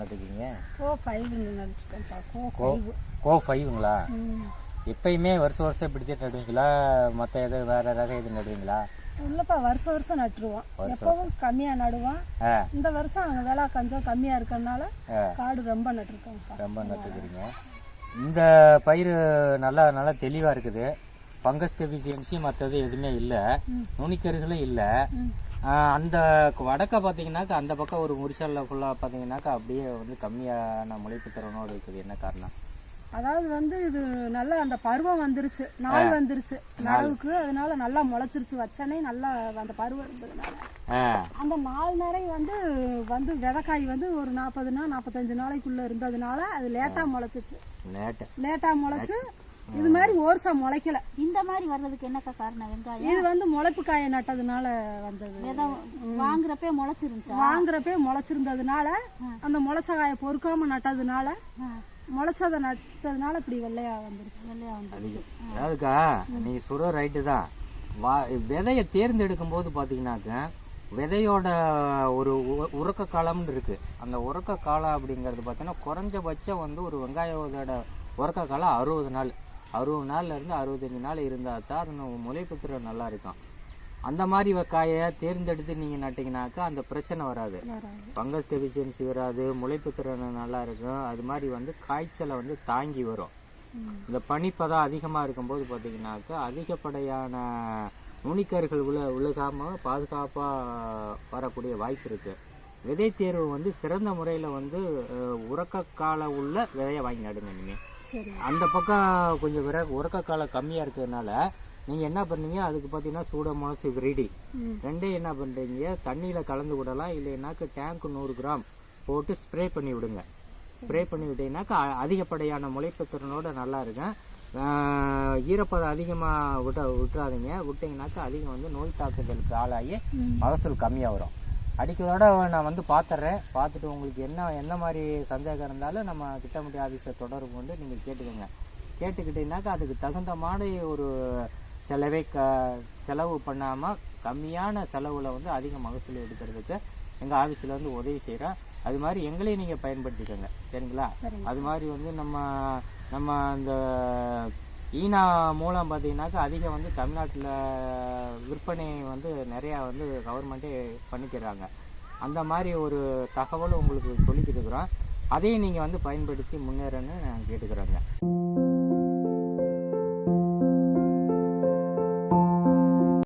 நட்டுருக்கீங்க கோ five நட்டுருக்கேன்ப்பா கோ கோ five கோ ஃபைவுங்களா ம். எப்பயுமே வருஷம் வருஷம் இப்படி தான் நடுவீங்களா? மற்ற எது வேற ரகம் எது நடுவீங்களா? இல்லைப்பா வருஷம் வருஷம் நட்டுருவோம். எப்பவும் கம்மியாக நடுவோம். இந்த வருஷம் அங்கே விலை கொஞ்சம் கம்மியாக இருக்கறனால. காடு ரொம்ப நட்டுருக்கோம்ப்பா. ரொம்ப நட்டுக்கிறீங்க இந்த பயிர் நல்லா நல்லா தெளிவாக இருக்குது. ஃபங்கஸ் டெஃபிஷியன்சி மற்றது எதுவுமே இல்லை. நுனிக்கருகளும் இல்லை. அந்த வடக்க பார்த்தீங்கன்னாக்கா அந்த பக்கம் ஒரு முரிசலில் ஃபுல்லாக பார்த்தீங்கன்னாக்கா அப்படியே வந்து கம்மியான முளைப்பு திறனோடு இருக்குது. என்ன காரணம்? அதாவது வந்து இது நல்லா அந்த பருவம் வந்துருச்சு. நாள் வந்துருச்சு. நடவுக்கு அதனால நல்லா முளைச்சிருச்சு. வச்சனே நல்லா அந்த பருவம் இருந்ததுனால. அந்த நாலு நிறை வந்து வந்து விதைக்காய் வந்து ஒரு நாற்பது நாள் நாற்பத்தஞ்சு நாளைக்குள்ள இருந்ததுனால அது லேட்டா முளைச்சிச்சு. லேட்டா. முளைச்சு இது மாதிரி ஓர்சா முளைக்கல. இந்த மாதிரி வர்றதுக்கு என்னக்கா காரணம்? வெங்காயம்? இது வந்து முளைப்பு காயை நட்டதுனால வந்தது. விதை வாங்குறப்பே முளைச்சிருந்துச்சா? வாங்குறப்பே முளைச்சிருந்ததுனால அந்த முளைச்ச காயை பொறுக்காம நட்டதுனால முளைச்சதை நட்டதுனால இப்படி வெள்ளையா வந்துருச்சு. வெள்ளையா வந்துருச்சு. அதாவதுக்கா நீங்க சொல்ற ரைட்டு தான். வா விதையை தேர்ந்தெடுக்கும் போது பார்த்தீங்கன்னாக்க விதையோட ஒரு உறக்க காலம்னு இருக்கு. அந்த உறக்க காலம் அப்படிங்கிறது பார்த்தீங்கன்னா குறைஞ்சபட்சம் வந்து ஒரு வெங்காயத்தோட உறக்க காலம் அறுபது நாள். அறுபது நாள்ல இருந்து அறுபத்தஞ்சு நாள் இருந்தால் தான் அது முளைப்புத்திரம் நல்லா இருக்கும். அந்த மாதிரி காயை தேர்ந்தெடுத்து நீங்க நட்டீங்கன்னாக்கா அந்த பிரச்சனை வராது. ஃபங்கஸ் டெஃபிஷியன்சி வராது முளைப்பு திறன் நல்லா இருக்கும் அது மாதிரி வந்து காய்ச்சலை வந்து தாங்கி வரும். இந்த பனிப்பதம் அதிகமாக இருக்கும்போது பார்த்தீங்கன்னாக்கா அதிகப்படியான நுனிக்கருகள் உள்ள உழுகாமல் பாதுகாப்பாக வரக்கூடிய வாய்ப்பு இருக்கு. விதை தேர்வு வந்து சிறந்த முறையில் வந்து உறக்க கால உள்ள விதையை வாங்கி நடுங்க சரி அந்த பக்கம் கொஞ்சம் விர உறக்க காலம் கம்மியாக இருக்கிறதுனால நீங்கள் என்ன பண்ணீங்க அதுக்கு பார்த்தீங்கன்னா சூடமாஸ் விரிடி. ரெண்டே என்ன பண்ணுறீங்க தண்ணியில் கலந்து விடலாம். இல்லைனாக்க டேங்க் நூறு கிராம் போட்டு ஸ்ப்ரே பண்ணி விடுங்க. ஸ்ப்ரே பண்ணி விட்டீங்கன்னாக்கா அதிகப்படியான முளைப்பு திறனோட நல்லா இருக்கும். ஈரப்பதம் அதிகமாக விட்ட விட்டுறாதீங்க. விட்டீங்கன்னாக்கா அதிகம் வந்து நோய் தாக்குதலுக்கு ஆளாகி மகசூல் கம்மியாக வரும். அடிக்கிறதோட நான் வந்து பார்த்துட்றேன் பார்த்துட்டு உங்களுக்கு என்ன என்ன மாதிரி சந்தேகம் இருந்தாலும் நம்ம திட்டமிட்டி ஆஃபீஸை தொடர்பு கொண்டு நீங்கள் கேட்டுக்கோங்க. கேட்டுக்கிட்டீங்கன்னாக்கா அதுக்கு தகுந்த மாதிரி ஒரு செலவே க செலவு பண்ணாமல் கம்மியான செலவில் வந்து அதிக மகசூல் எடுக்கிறதுக்கு எங்கள் ஆஃபீஸில் வந்து உதவி செய்கிறோம் அது மாதிரி எங்களையும் நீங்கள் பயன்படுத்திக்கோங்க. சரிங்களா? சரிங்க அது மாதிரி வந்து நம்ம நம்ம அந்த ஈனா மூலம் பார்த்தீங்கன்னாக்கா அதிகம் வந்து தமிழ்நாட்டில் விற்பனை வந்து நிறையா வந்து கவர்மெண்ட்டே பண்ணிக்கிறாங்க. அந்த மாதிரி ஒரு தகவலும் உங்களுக்கு சொல்லிக்கிட்டு இருக்கிறோம் அதையும் நீங்கள் வந்து பயன்படுத்தி முன்னேறன்னு நான் கேட்டுக்கிறேங்க.